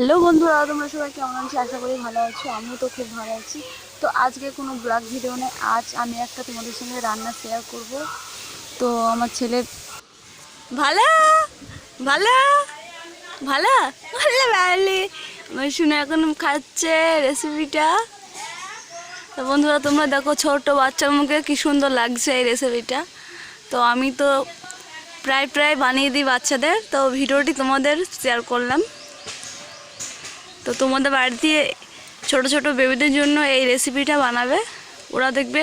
Hello বন্ধুরা, তোমরা সবাই কেমন আছো? আশা করি ভালো আছো, আমিও তো খুব ভালো আছি। তো আজকে কোনো ব্লগ ভিডিও নেই, আজ আমি একটা তোমাদের সঙ্গে রান্না শেয়ার করব। তো আমার ছেলে ভালো? ভালো? ভালো? ভালো ভালো আমার শুনে এখন খাচ্ছে রেসিপিটা তো বন্ধুরা, তোমরা দেখো ছোট বাচ্চার মুখে কি সুন্দর লাগছে এই রেসিপিটা তো আমি তো প্রায় প্রায় বানিয়ে দিই বাচ্চাদের, তো ভিডিওটি তোমাদের শেয়ার করলাম। তো তোমাদের বাড়িতে ছোট ছোট বেবিদের জন্য এই রেসিপিটা বানাবে। ওরা দেখবে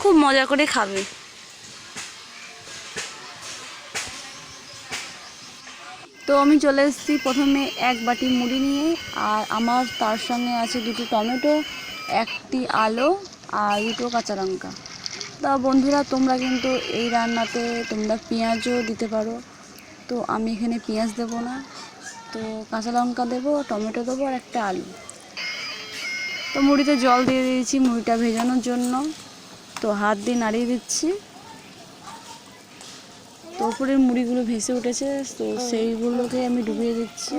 খুব মজা করে খাবে। তো আমি চলে এসেছি প্রথমে এক বাটি মুড়ি নিয়ে, আর আমার তার সঙ্গে আছে দুটো টমেটো, একটি আলু, আর দুটো কাঁচা লঙ্কা। তা বন্ধুরা, তোমরা কিন্তু এই রান্নাতে তোমরা পেঁয়াজও দিতে পারো। তো আমি এখানে পেঁয়াজ দেবো না। তো কাঁচা লঙ্কা দেবো, টমেটো দেবো আর একটা আলু। তো মুড়িতে জল দিয়ে দিয়েছি মুড়িটা ভেজানোর জন্য। তো হাত দিয়ে নাড়িয়ে দিচ্ছি। তো উপরের মুড়িগুলো ভেসে উঠেছে, তো সেইগুলোকে আমি ডুবিয়ে দিচ্ছি।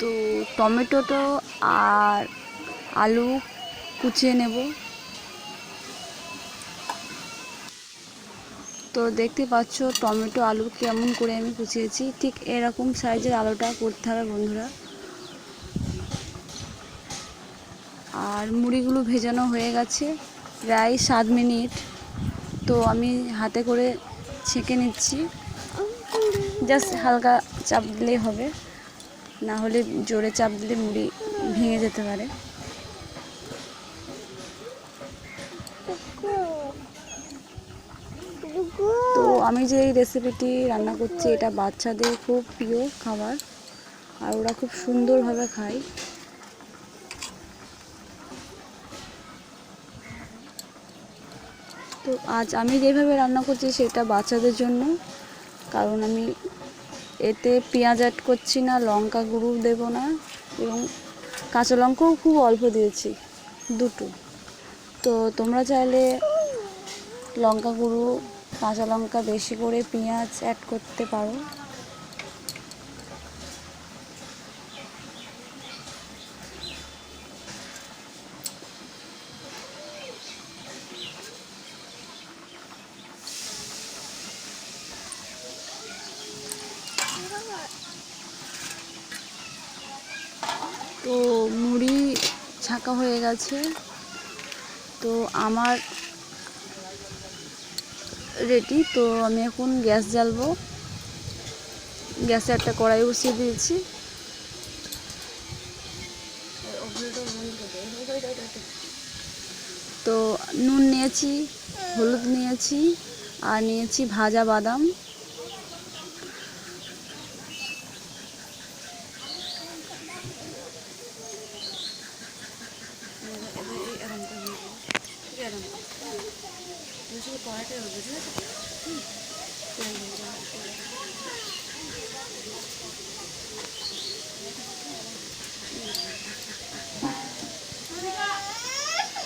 তো টমেটোটো আর আলু কুচিয়ে নেব। তো দেখতে পাচ্ছ টমেটো আলু কেমন করে আমি কুচিয়েছি। ঠিক এরকম সাইজের আলুটা করতে হবে বন্ধুরা। আর মুড়িগুলো ভেজানো হয়ে গেছে প্রায় সাত মিনিট। তো আমি হাতে করে ছেঁকে নিচ্ছি। জাস্ট হালকা চাপ দিলেই হবে। না হলে জোরে চাপ দিলে মুড়ি ভেঙে যেতে পারে। তো আমি যে এই রেসিপিটি রান্না করছি, এটা বাচ্চাদের খুব প্রিয় খাবার। আর ওরা খুব সুন্দরভাবে খায়। তো আজ আমি যেভাবে রান্না করছি, সেটা বাচ্চাদের জন্য। কারণ আমি এতে পেঁয়াজ অ্যাড করছি না, লঙ্কা গুঁড়ো দেব না, এবং কাঁচা লঙ্কাও খুব অল্প দিয়েছি, দুটো। তো তোমরা চাইলে লঙ্কা গুঁড়ো কাঁচা লঙ্কা বেশি করে পেঁয়াজ অ্যাড করতে পারো। তো মুড়ি ছাঁকা হয়ে গেছে। তো আমার রেডি তো আমি এখন গ্যাস জ্বালব। গ্যাসে একটা কড়াই বসিয়ে দিয়েছি। তো নুন নিয়েছি, হলুদ নিয়েছি, আর নিয়েছি ভাজা বাদাম।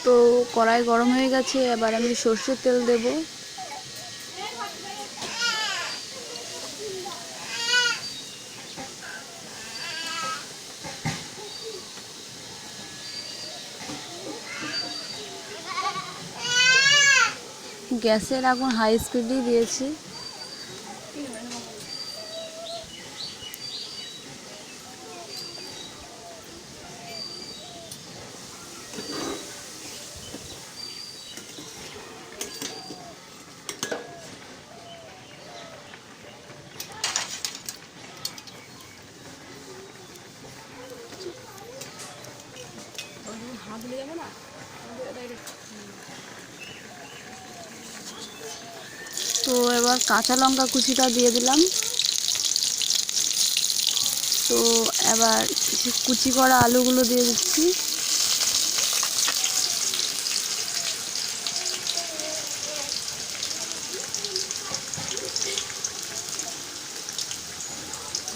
তো কড়াই গরম হয়ে গেছে এবার আমি সর্ষের তেল দেব। গ্যাসের আগুন হাই স্পিডেই দিয়েছি। তো এবার কাঁচা লঙ্কা কুচিটা দিয়ে দিলাম। তো এবার কুচি করা আলুগুলো দিয়ে দিচ্ছি।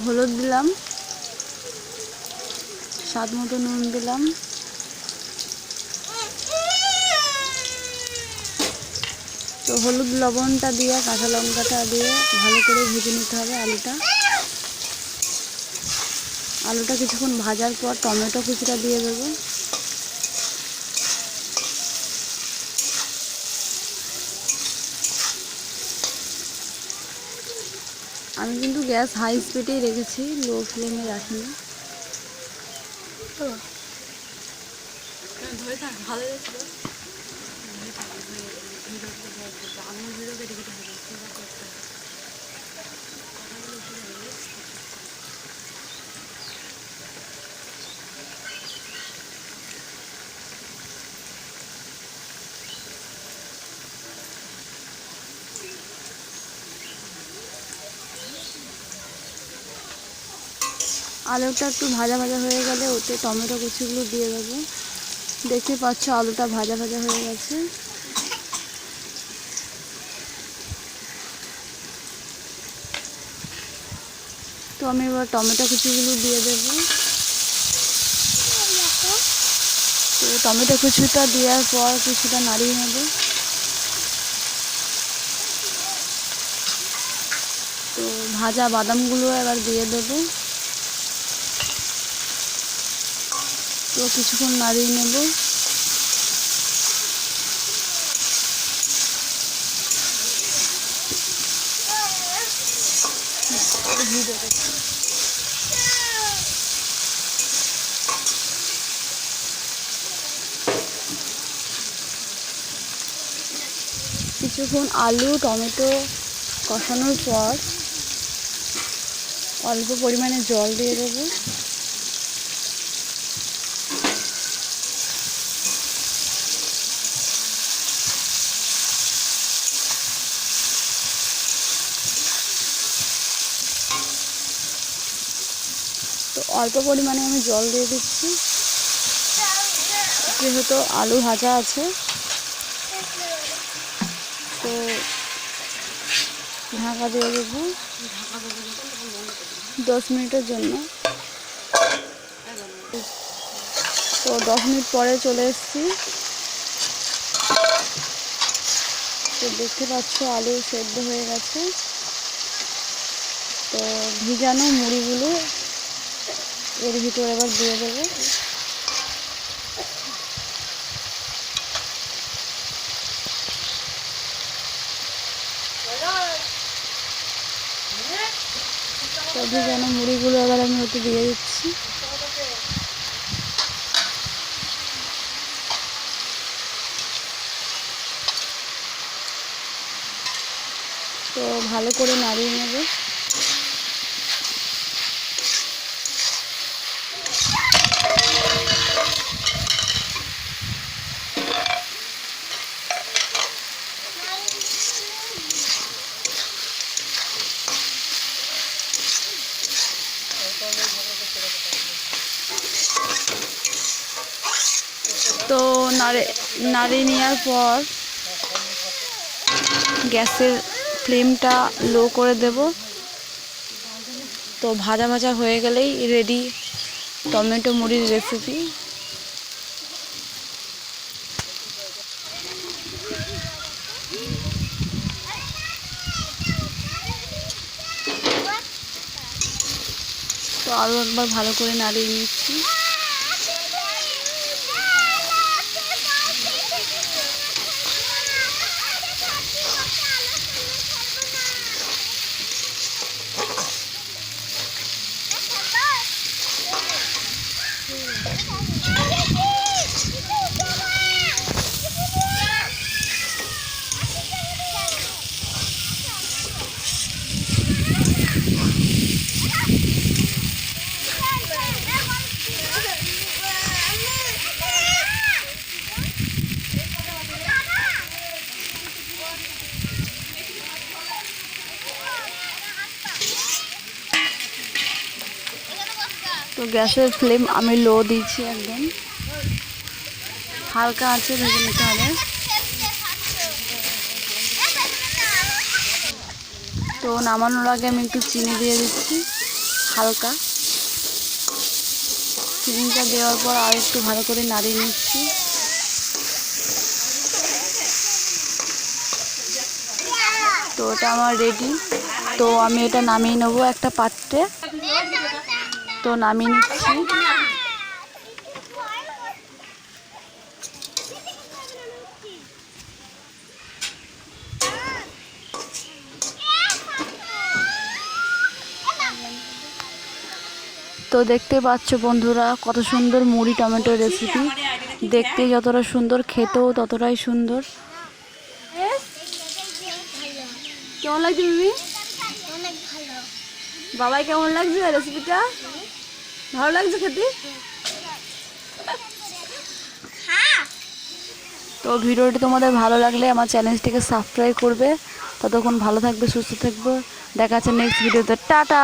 হলুদ দিলাম। স্বাদ মতো নুন দিলাম। তো হলুদ লবণটা দিয়ে, কাঁচা লঙ্কাটা দিয়ে ভালো করে ভেজে নিতে হবে আলুটা। আলুটা কিছুক্ষণ ভাজার পর টমেটো কুচিটা দিয়ে দেবো। আমি কিন্তু গ্যাস হাই স্পিডেই রেখেছি, লো ফ্লেমে রাখিনি। ভালো আলুটা একটু ভাজা ভাজা হয়ে গেলে ওতে টমেটো কুচিগুলো দিয়ে দেবো। দেখতে পাচ্ছ আলুটা ভাজা ভাজা হয়ে গেছে। তো আমি এবার টমেটো কুচিগুলো দিয়ে দেবো। তো টমেটো কুচিটা দেওয়ার পর কিছুটা নাড়িয়ে নেবে। তো ভাজা বাদামগুলো এবার দিয়ে দেবো। তো কিছুক্ষণ নাড়িয়ে নেব। কিছুক্ষণ আলু টমেটো কষানোর পর অল্প পরিমাণে জল দিয়ে দেবো। তো অল্প পরিমাণে আমি জল দিয়ে দিচ্ছি। যেহেতু আলু ভাজা আছে, তো ঢাকা দিয়ে দেবো দশ মিনিটের জন্য। তো দশ মিনিট পরে চলে এসেছি। তো দেখতে পাচ্ছ আলু সেদ্ধ হয়ে গেছে। তো ভিজানো মুড়িগুলো এর ভিতরে এবার দিয়ে দেবো। তবে যেন মুড়িগুলো এবার আমি ওতে দিয়ে দিচ্ছি। তো ভালো করে নাড়িয়ে নেবে তো নাড়ে নাড়িয়ে নেওয়ার পর গ্যাসের ফ্লেমটা লো করে দেব। তো ভাজা ভাজা হয়ে গেলেই রেডি টমেটো মুড়ির রেসিপি তো আরও একবার ভালো করে নাড়িয়ে নিচ্ছি। Okay. তো গ্যাসের ফ্লেম আমি লো দিয়েছি একদম। হালকা আছে ভেজে নিতে হবে। তো নামানোর আগে আমি একটু চিনি দিয়ে দিচ্ছি, হালকা। চিনিটা দেওয়ার পর আর একটু ভালো করে নাড়িয়ে নিচ্ছি। তো ওটা আমার রেডি তো আমি এটা নামিয়ে নেব একটা পাত্রে। তো নামিয়ে নিচ্ছি। তো দেখতে পাচ্ছ বন্ধুরা কত সুন্দর মুড়ি টমেটোর রেসিপি দেখতে যতটা সুন্দর খেতেও ততটাই সুন্দর। কেমন লাগছে বাবাই কেমন লাগছে রেসিপিটা ভালো লাগছে খেতে? তো ভিডিওটি তোমাদের ভালো লাগলে আমার চ্যানেলটিকে সাবস্ক্রাইব করবে। ততক্ষণ ভালো থাকবে সুস্থ থাকবে। দেখা যাচ্ছে নেক্সট ভিডিওতে টাটা!